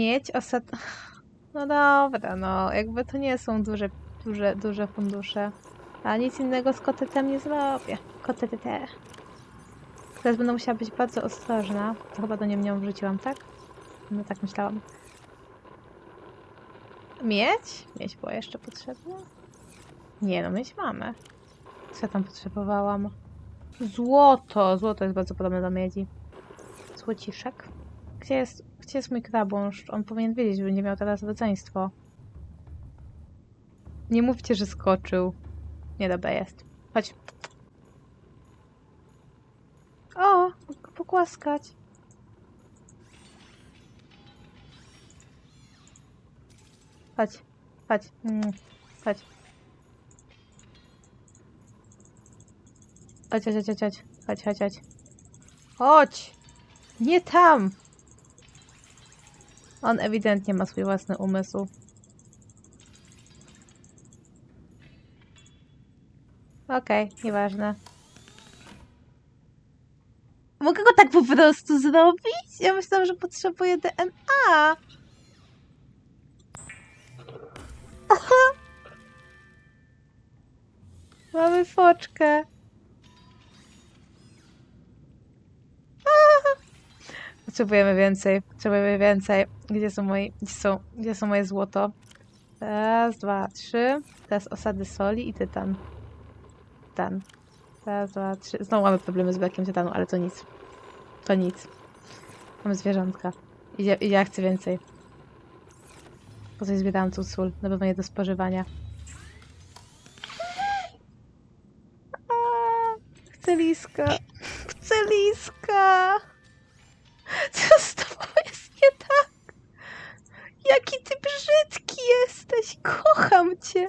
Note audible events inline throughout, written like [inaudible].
Mieć osad... [laughs] No dobra, no jakby to nie są duże, duże, duże fundusze. A nic innego z kotetem nie zrobię. Kotetete. Teraz będę musiała być bardzo ostrożna. To chyba do nie nią wrzuciłam, tak? No tak myślałam. Mieć? Mieć była jeszcze potrzebna? Nie no, mieć mamy. Co ja tam potrzebowałam? Złoto! Złoto jest bardzo podobne do miedzi. Złociszek. Gdzie jest, gdzie jest mój krabąż? On powinien wiedzieć, że będzie miał teraz rodzeństwo. Nie mówcie, że skoczył. Nie, dobra, jest. Chodź. O, pogłaskać. Chodź, chodź, mm, chodź. Chodź, chodź, chodź, chodź, chodź, chodź, chodź. Chodź! Nie tam! On ewidentnie ma swój własny umysł. Okej, nieważne. Mogę go tak po prostu zrobić? Ja myślałam, że potrzebuję DNA. Mamy foczkę. Potrzebujemy więcej. Potrzebujemy więcej. Gdzie są moje, gdzie są, gdzie są moje złoto? Raz, dwa, trzy. Teraz osady soli i tytan. Tytan. Raz, dwa, trzy. Znowu mamy problemy z brakiem tytanu, ale to nic. To nic. Mamy zwierzątka. I ja, i ja chcę więcej. Po coś zbierałam tu sól. Na pewno nie do spożywania. Chcę liska. Chcę liska. Jaki ty brzydki jesteś. Kocham cię.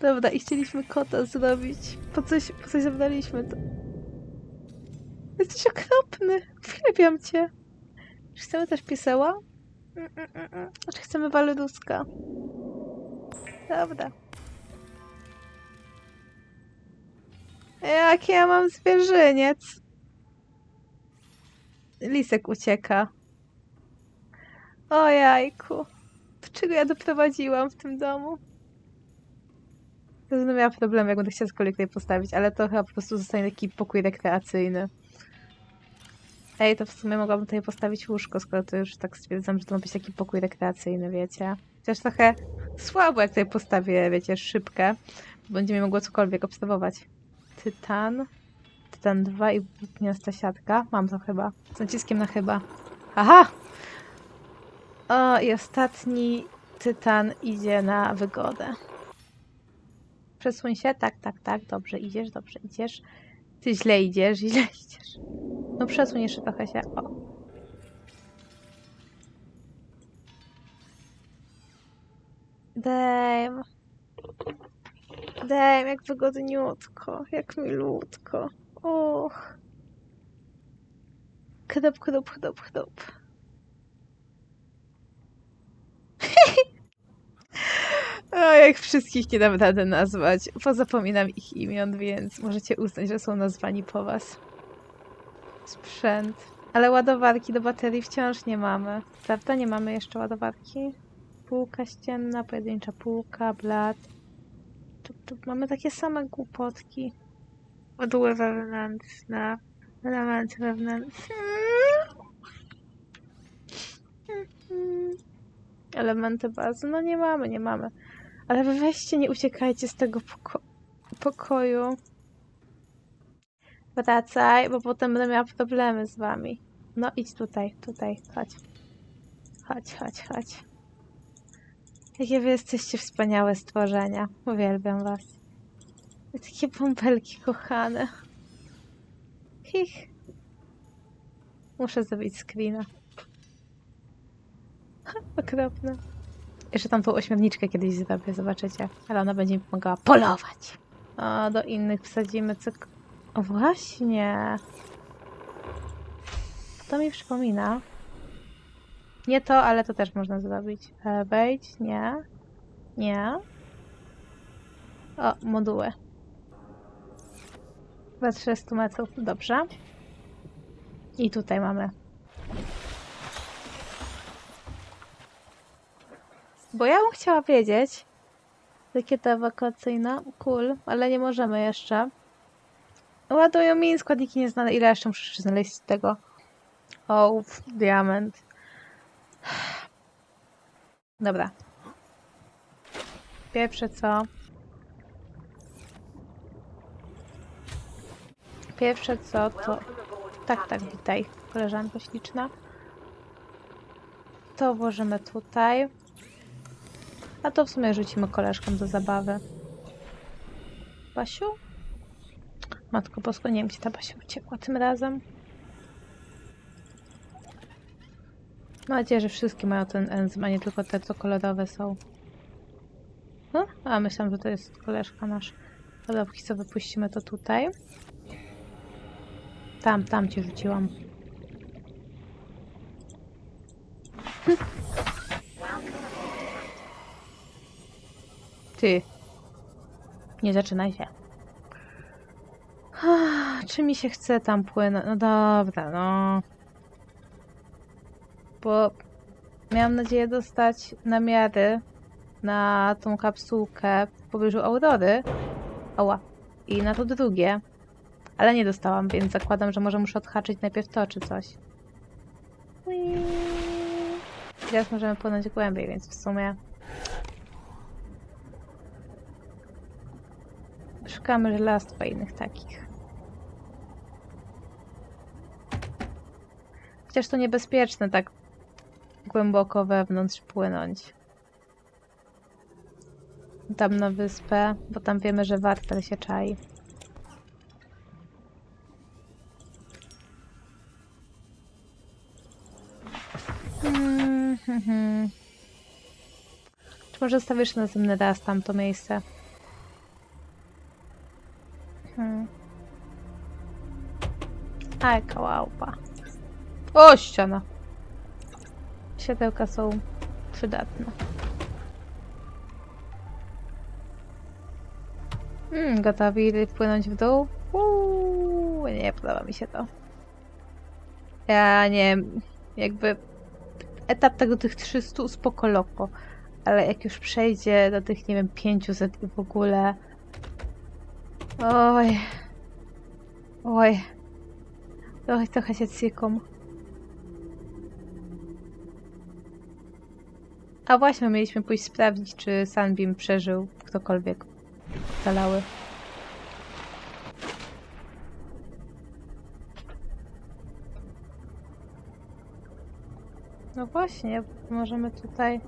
Dobra, i chcieliśmy kota zrobić. Po coś, po coś zabraliśmy to. Jesteś okropny. Uwielbiam cię. Czy chcemy też pieseła? Mm, mm, mm, mm. Czy chcemy waluduska? Dobra. Jak ja mam zwierzyniec? Lisek ucieka. O jajku. Do czego ja doprowadziłam w tym domu? Będę miała problem, jak będę chciała cokolwiek tutaj postawić, ale to chyba po prostu zostanie taki pokój rekreacyjny. Ej, to w sumie mogłabym tutaj postawić łóżko, skoro to już tak stwierdzam, że to ma być taki pokój rekreacyjny, wiecie? Chociaż trochę słabo, jak tutaj postawię, wiecie, szybkę, bo będzie mi mogło cokolwiek obserwować. Tytan. Tytan 2 i gniazda siatka. Mam to chyba. Z naciskiem na chyba. Aha! O, i ostatni tytan idzie na wygodę. Przesuń się. Tak, tak, tak. Dobrze idziesz, dobrze idziesz. Ty źle idziesz, źle [laughs] idziesz. No przesuń jeszcze trochę się. O. Dame. Dame, jak wygodniutko, jak milutko. Och. Kdop, kdop, kdop, kdop. O, jak wszystkich nie dam rady nazwać. Pozapominam ich imion, więc możecie uznać, że są nazwani po was. Sprzęt. Ale ładowarki do baterii wciąż nie mamy. Prawda? Nie mamy jeszcze ładowarki? Półka ścienna, pojedyncza półka, blat. Tu, tu mamy takie same głupotki. Moduły wewnętrzne. Elementy wewnętrzne. Elementy bazy. No nie mamy, nie mamy. Ale weźcie, nie uciekajcie z tego poko pokoju. Wracaj, bo potem będę miała problemy z wami. No idź tutaj, tutaj, chodź. Chodź, chodź, chodź. Jakie wy jesteście wspaniałe stworzenia. Uwielbiam was. Wy Takie bąbelki kochane. Hich. Muszę zrobić screena. Okropne. Jeszcze tam tą ośmiorniczkę kiedyś zrobię, zobaczycie. Ale ona będzie mi pomagała polować. A do innych wsadzimy cyk... O właśnie. To mi przypomina. Nie to, ale to też można zrobić. E, Wejdź, nie. Nie. O, moduły. Chyba 300 metrów, dobrze. I tutaj mamy Bo ja bym chciała wiedzieć, rakieta wakacyjna, cool, ale nie możemy jeszcze. Ładują mi składniki nieznane. Ile jeszcze muszę znaleźć z tego? O, diament. Dobra. Pierwsze co? Pierwsze co to... Tak, tak, witaj, koleżanko śliczna. To włożymy tutaj. A to w sumie rzucimy koleżkom do zabawy. Basiu? Matko Bosko, nie wiem, gdzie ta Basia uciekła tym razem. Mam nadzieję, że wszystkie mają ten enzym, a nie tylko te, co kolorowe są. No? A, myślałam, że to jest koleżka nasz. Dobra, póki co wypuścimy to tutaj. Tam, tam cię rzuciłam. [laughs] Ty. Nie zaczynaj się. Czy mi się chce tam płynąć? No dobra, no. Bo miałam nadzieję dostać namiary na tą kapsułkę w pobliżu Aurory. Ała. I na to drugie. Ale nie dostałam, więc zakładam, że może muszę odhaczyć najpierw to czy coś. Teraz możemy płynąć głębiej, więc w sumie szukamy żelastwa innych takich. Chociaż to niebezpieczne tak głęboko wewnątrz płynąć. Tam na wyspę, bo tam wiemy, że wartel się czai. Mm, hmm, hmm. Czy może zostawisz następny raz tamto miejsce? Aj, kałałpa. O, ściana. Światełka są przydatne. Hmm, gotowi wpłynąć w dół? Uuu, nie podoba mi się to. Ja nie jakby etap tego tych 300 spoko loko, ale jak już przejdzie do tych, nie wiem, 500 i w ogóle oj oj trochę, trochę się cykam. A właśnie, mieliśmy pójść sprawdzić, czy Sunbeam przeżył ktokolwiek. Zalały. No właśnie, możemy tutaj...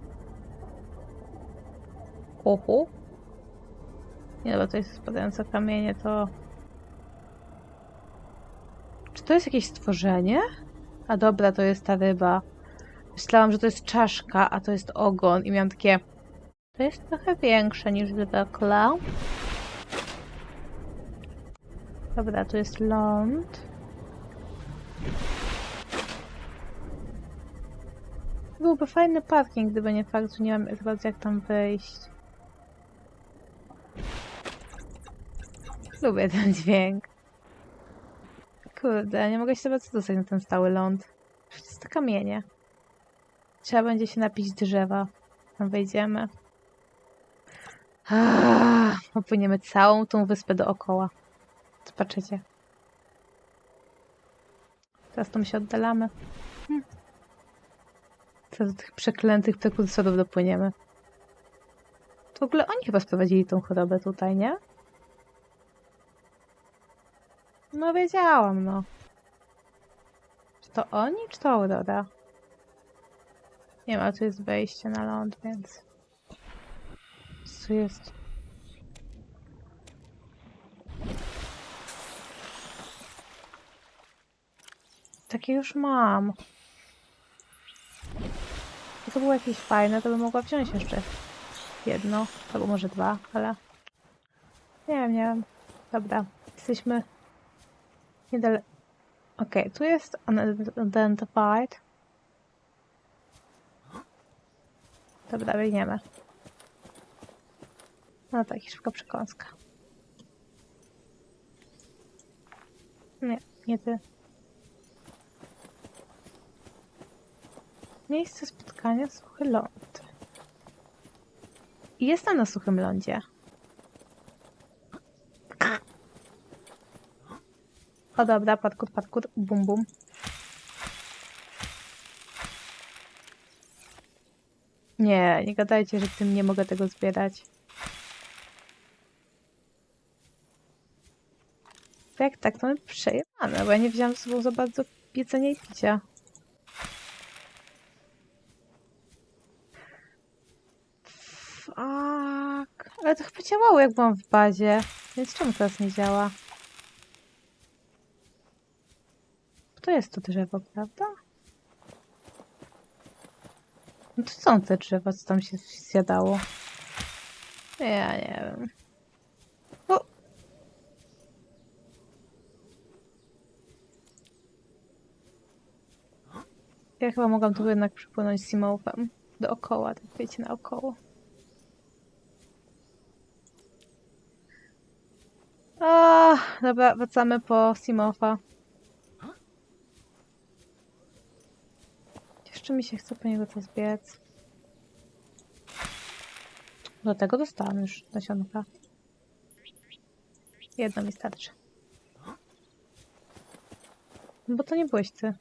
Uhu. Nie dobra, to jest spadające kamienie, to... Czy to jest jakieś stworzenie? A dobra, to jest ta ryba. Myślałam, że to jest czaszka, a to jest ogon i miałam takie... To jest trochę większe niż zwykle. Dobra, tu jest ląd. Byłby fajny parking, gdyby nie fakt, że nie mam za bardzo jak tam wyjść. Lubię ten dźwięk. Kurde, nie mogę się zobaczyć dostać na ten stały ląd. Przecież to kamienie. Trzeba będzie się napić drzewa. Tam wejdziemy. Ah, Opłyniemy całą tą wyspę dookoła. Zobaczycie. Teraz tam się oddalamy. Teraz do tych przeklętych prekursorów dopłyniemy. W ogóle oni chyba sprowadzili tą chorobę tutaj, nie? No wiedziałam, no. Czy to oni, czy to Aurora? Nie ma, tu jest wejście na ląd, więc... Co jest? Takie już mam. Gdyby to było jakieś fajne, to bym mogła wziąć jeszcze jedno, albo może dwa, ale... Nie wiem, nie wiem. Dobra, jesteśmy Okej, tu jest unidentified. Dobra, biegniemy. No tak, szybka przekąska. Nie, nie ty. Miejsce spotkania, suchy ląd. Jestem na suchym lądzie. O dobra, parkour, parkour, bum bum. Nie, nie gadajcie, że tym nie mogę tego zbierać. Jak tak, to mamy przejebane, bo ja nie wziąłam z sobą za bardzo jedzenia i picia. Fuck. Ale to chyba działało jak byłam w bazie. Więc czemu teraz nie działa? To jest to drzewo, prawda? No to są te drzewa, co tam się zjadało. Ja nie wiem. O! Ja chyba mogłam tu jednak przypłynąć Simowem. Dookoła, tak wiecie, naokoło. A, dobra, wracamy po Simofa. Jeszcze mi się chce po niego to zbiec. Do tego dostałam już nasionka. Jedno mi starczy. Bo to nie byłeś ty.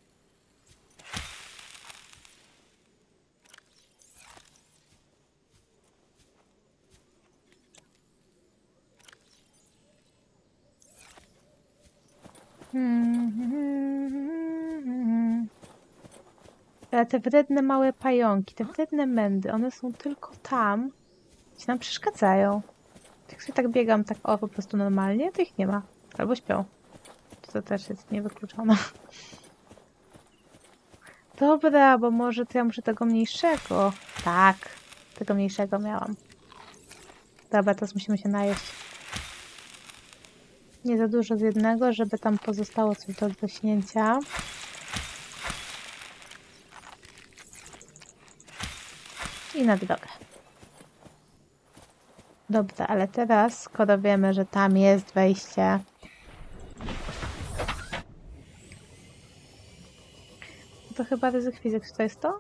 Ale te wredne małe pająki, te wredne mędy, one są tylko tam, gdzie nam przeszkadzają. Jak sobie tak biegam, tak o, po prostu normalnie, to ich nie ma. Albo śpią. To też jest niewykluczone. Dobra, bo może to ja muszę tego mniejszego. Tak, tego mniejszego miałam. Dobra, teraz musimy się najeść. Nie za dużo z jednego, żeby tam pozostało coś do dośnięcia. I na drogę. Dobra, ale teraz, skoro wiemy, że tam jest wejście, to chyba ryzyk fizyk. To jest to?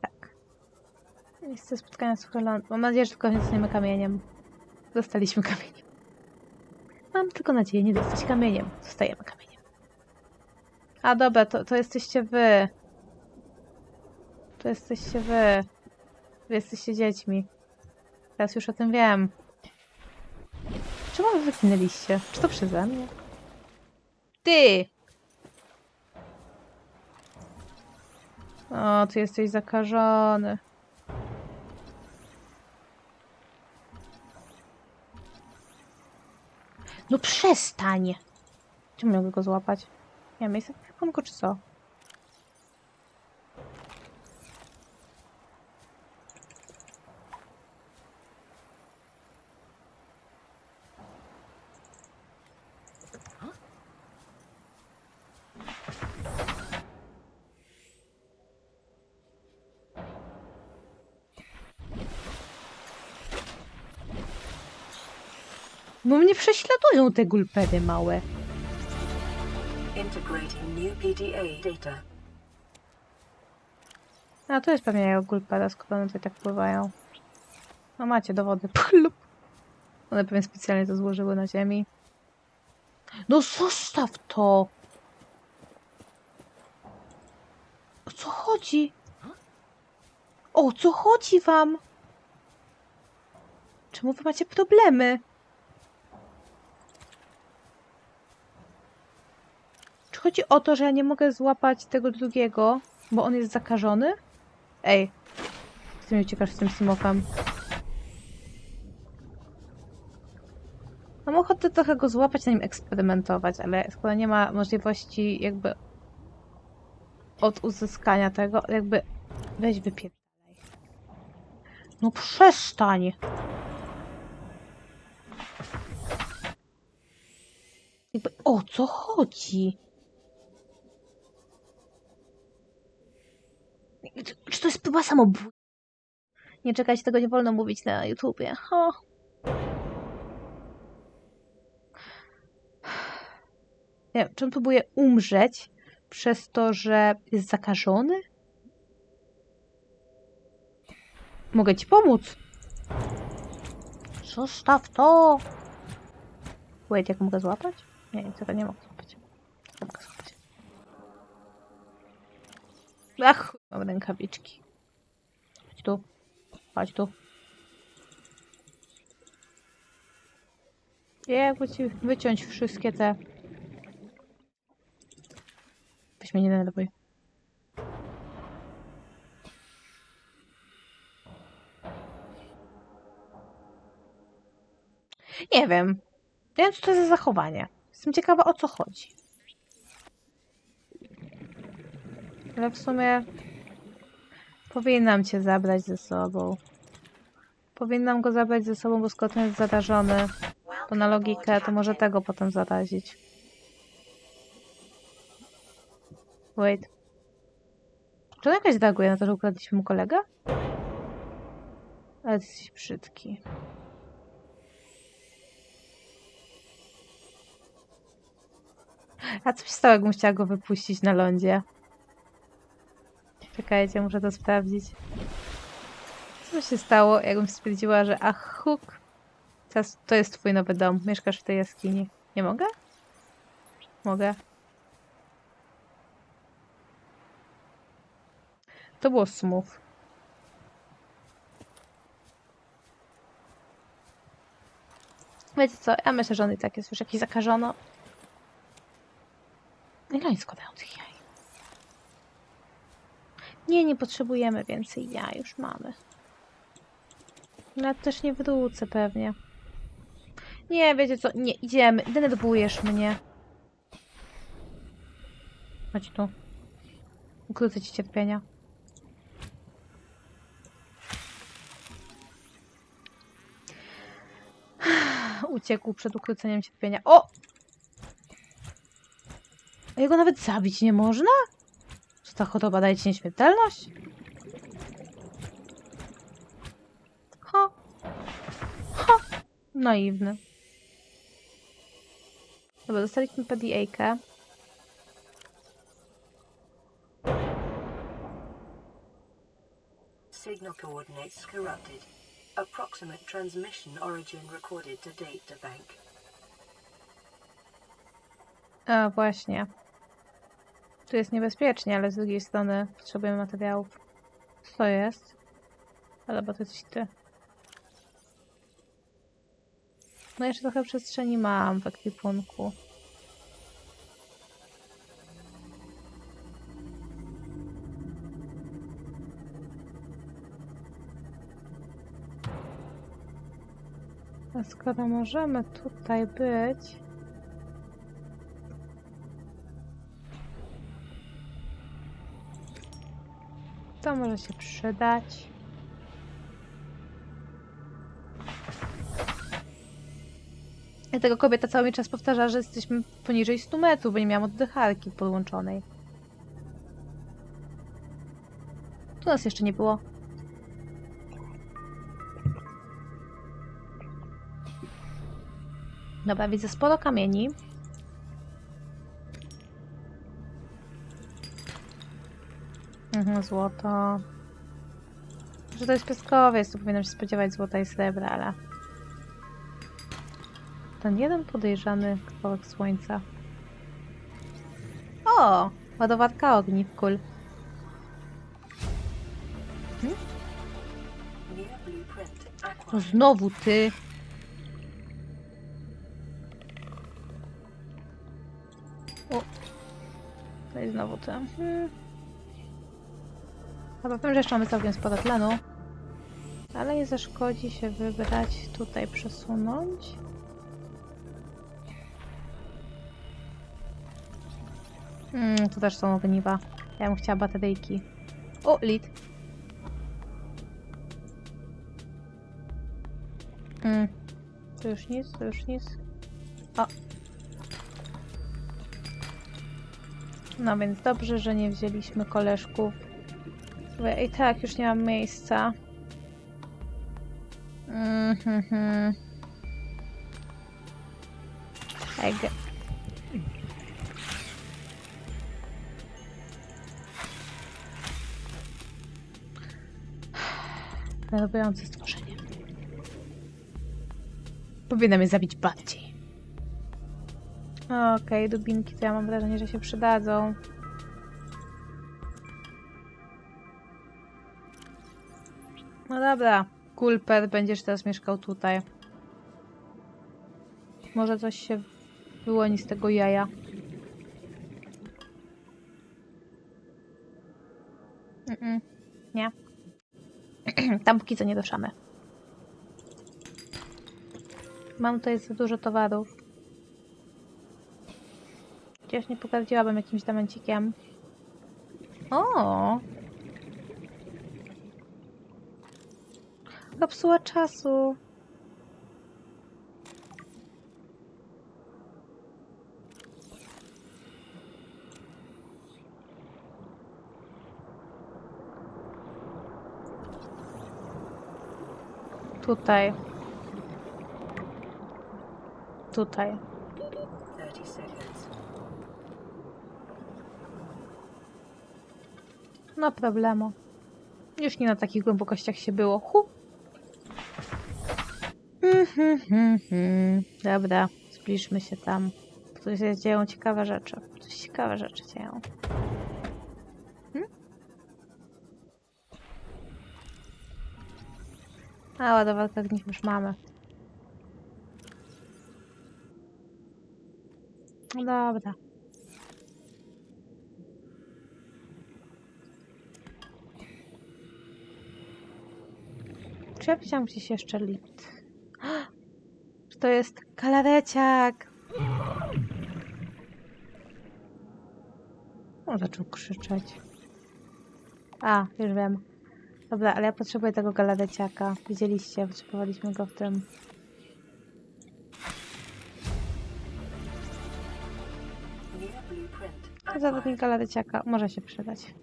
Tak. Miejsce spotkania z Hyland. Mam nadzieję, że tylko nie dostaniemy kamieniem. Dostaliśmy kamieniem. Mam tylko nadzieję nie dostać kamieniem. Zostajemy kamieniem. A dobra, to, to jesteście wy. To jesteście wy. Wy jesteście dziećmi. Teraz już o tym wiem. Czemu wy? Czy to przeze mnie? Ty! O, ty jesteś zakażony. No przestań! Czy mogę go złapać? Nie wiem, jestem w czy co? Bo mnie prześladują te gulpedy małe. Integrating new PDA data. A to jest pewnie jak gulpeda, skoro one tutaj tak pływają. No macie dowody. [laughs] Plup. One pewnie specjalnie to złożyły na ziemi. No zostaw to! O co chodzi? O co chodzi wam? Czemu wy macie problemy? Chodzi o to, że ja nie mogę złapać tego drugiego, bo on jest zakażony? Ej, ty mi uciekasz z tym Simofem. Mam ochotę trochę go złapać, na nim eksperymentować, ale skoro nie ma możliwości jakby od uzyskania tego, jakby weź wypierdalaj. No przestań! Jakby o co chodzi? Czy to jest próba samobójstwa? Nie czekajcie, tego nie wolno mówić na YouTubie. O. Nie wiem, czy on próbuje umrzeć przez to, że jest zakażony? Mogę ci pomóc. Zostaw to! Wait, jak mogę złapać? Nie, nie, tego nie mogę złapać. Nie mogę złapać. Ach, mam rękawiczki. Chodź tu. Chodź tu. Jakby ci wyciąć wszystkie te... Weź mnie nie denerwuj. Nie wiem. Nie wiem, co to jest za zachowanie. Jestem ciekawa, o co chodzi. Ale w sumie powinnam cię zabrać ze sobą. Powinnam go zabrać ze sobą, bo skoro jest zarażony, to na logikę to może tego potem zarazić. Wait. Czy on jakaś reaguje na to, że ukradliśmy mu kolegę? Ale ty jesteś brzydki. A co się stało, jakbym chciała go wypuścić na lądzie? Czekajcie, muszę to sprawdzić. Co się stało, jakbym stwierdziła, że ach, huk, to jest twój nowy dom, mieszkasz w tej jaskini. Nie mogę? Mogę. To było smooth. Wiecie co, ja myślę, że on i tak jest już jakiś zakażony. Ile oni składają tych jaj? Nie, nie potrzebujemy więcej jaj, już mamy. Nawet też nie wrócę pewnie. Nie, wiecie co, nie, idziemy, denerwujesz mnie. Chodź tu. Ukrócę ci cierpienia. [sighs] Uciekł przed ukróceniem cierpienia. O! A jego nawet zabić nie można? Ta choroba daje ci nieśmiertelność? Ha. Ha. Naiwny. Dobra, dostaliśmy PDA-kę. Signal coordinates corrupted. Approximate transmission origin recorded to data bank. A, właśnie. Tu jest niebezpiecznie, ale z drugiej strony potrzebujemy materiałów. Co to jest? Ale bo to jesteś ty. No jeszcze trochę przestrzeni mam w ekwipunku. A skoro możemy tutaj być... Może się przydać. Dlatego kobieta cały mi czas powtarza, że jesteśmy poniżej 100 metrów, bo nie miałam oddycharki podłączonej. Tu nas jeszcze nie było. Dobra, widzę sporo kamieni. Mhm, złoto. Że to jest piaskowiec, to powinnam się spodziewać złota i srebra, ale... Ten jeden podejrzany kawałek słońca. O! Ładowarka ogniw, kul. No acquired. znowu ty! O! To jest znowu ty. Hmm. Chyba wiem, że jeszcze mamy całkiem sporo tlenu. Ale nie zaszkodzi się wybrać tutaj, przesunąć. Mm, tu też są ogniwa. Ja bym chciała bateryjki. O, lit. Mm. To już nic, to już nic. O. No więc dobrze, że nie wzięliśmy koleżków. Bo ja I tak już nie mam miejsca. Mhm. Ege. Denerwujące stworzenie. Powinna mnie zabić bardziej. Okej, dubinki to ja mam wrażenie, że się przydadzą. No dobra, Kulper, będziesz teraz mieszkał tutaj. Może coś się wyłoni z tego jaja. Mm-mm, nie. [clears throat] Tam póki co nie doszamy. Mam tutaj za dużo towarów. Chociaż nie pogardziłabym jakimś diamencikiem. O! Kapsuła czasu. Tutaj. Tutaj. 30 seconds. No problemu. Już nie na takich głębokościach się było. Hu. Mhm, mhm, mhm. Dobra, zbliżmy się tam. Tu się dzieją ciekawe rzeczy. Tu się ciekawe rzeczy dzieją. Hmm? A ładowarkę ogniw już mamy. No dobra. Czy ja widziałam gdzieś jeszcze lift? To jest kalareciak? On zaczął krzyczeć. A, już wiem. Dobra, ale ja potrzebuję tego galareciaka. Widzieliście, potrzebowaliśmy go w tym. Blueprint. Zawodnik acquired. galareciaka może się przydać.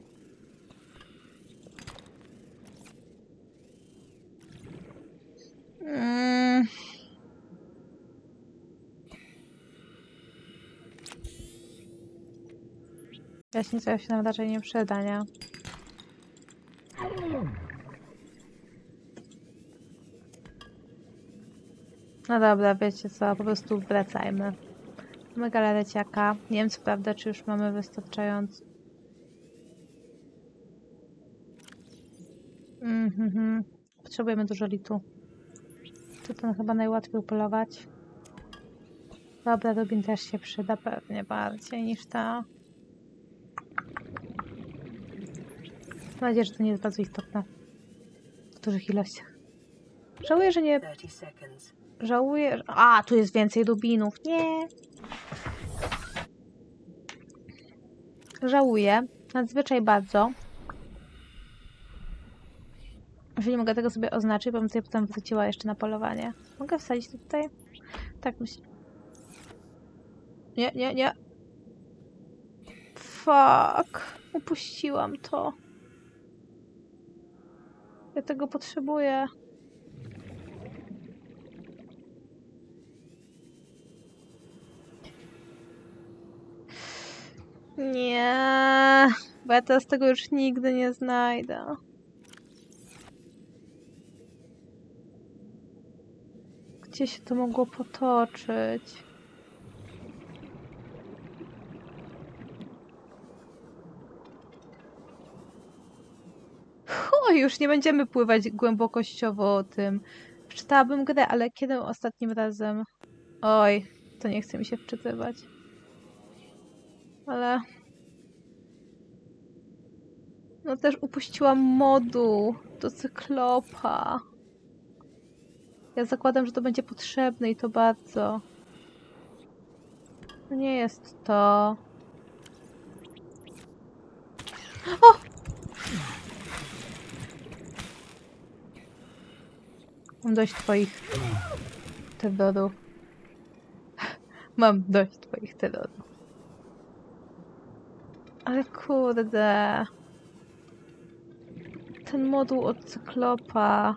Jaśnica się nam raczej nie przyda, nie? No dobra, wiecie co, po prostu wracajmy. Mamy galareciaka. Nie wiem co prawda, czy już mamy wystarczająco. Mhm. Potrzebujemy dużo litu. Tu ten chyba najłatwiej upolować. Dobra, Rubin też się przyda pewnie bardziej niż ta. Mam nadzieję, że to nie jest bardzo istotne. W dużych ilościach. Żałuję, że nie 30 seconds. Żałuję. że- A, tu jest więcej dubinów. Nie. Żałuję. Nadzwyczaj bardzo. Że nie mogę tego sobie oznaczyć, bo bym sobie potem wróciła jeszcze na polowanie. Mogę wsadzić to tutaj? Tak myślę. Nie, nie, nie. Fuck. Upuściłam to. Ja tego potrzebuję. Nie, bo ja teraz tego już nigdy nie znajdę. Gdzie się to mogło potoczyć? O, już nie będziemy pływać głębokościowo tym. Przeczytałabym grę, ale kiedy ostatnim razem? Oj, to nie chce mi się wczytywać. Ale. No też upuściłam moduł do cyklopa. Ja zakładam, że to będzie potrzebne i to bardzo. To nie jest to. Mam dość twoich terrorów. Mam dość twoich terrorów. Ale kurde. Ten moduł od cyklopa.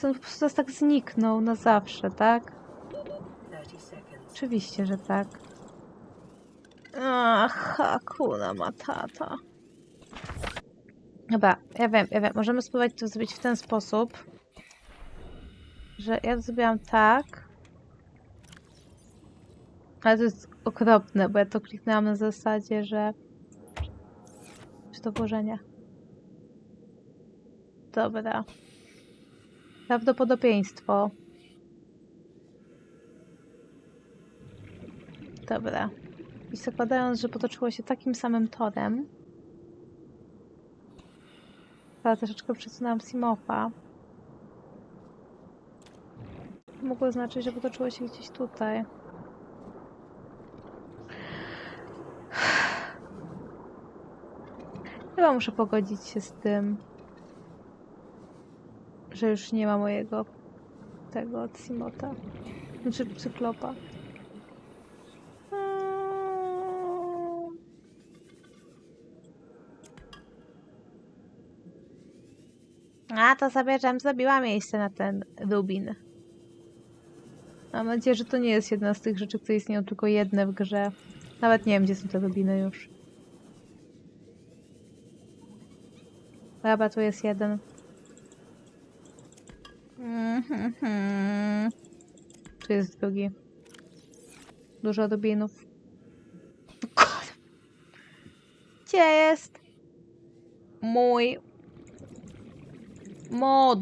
Ten po prostu tak zniknął na zawsze, tak? 30 seconds. Oczywiście, że tak. Ach, Hakuna Matata. Dobra, ja wiem, ja wiem. Możemy spróbować to zrobić w ten sposób, że ja zrobiłam tak. Ale to jest okropne, bo ja to kliknęłam na zasadzie, że... Czy to włożenie? Dobra. Prawdopodobieństwo. Dobra. I zakładając, że potoczyło się takim samym torem. Ale troszeczkę przesunęłam Simofa. Mogło znaczyć, że potoczyło się gdzieś tutaj. Chyba muszę pogodzić się z tym, że już nie ma mojego tego Simota. Znaczy cyklopa. A to sobie żem zrobiła miejsce na ten rubin. Mam nadzieję, że to nie jest jedna z tych rzeczy, które istnieją tylko jedne w grze. Nawet nie wiem, gdzie są te rubiny już. Dobra, tu jest jeden. Mhm. Tu jest drugi. Dużo rubinów. Gdzie jest mój mod?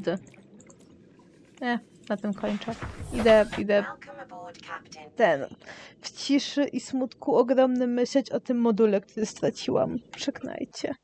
Nie, na tym kończę. Idę, idę ten w ciszy i smutku ogromnym myśleć o tym module, który straciłam. Przeknajcie.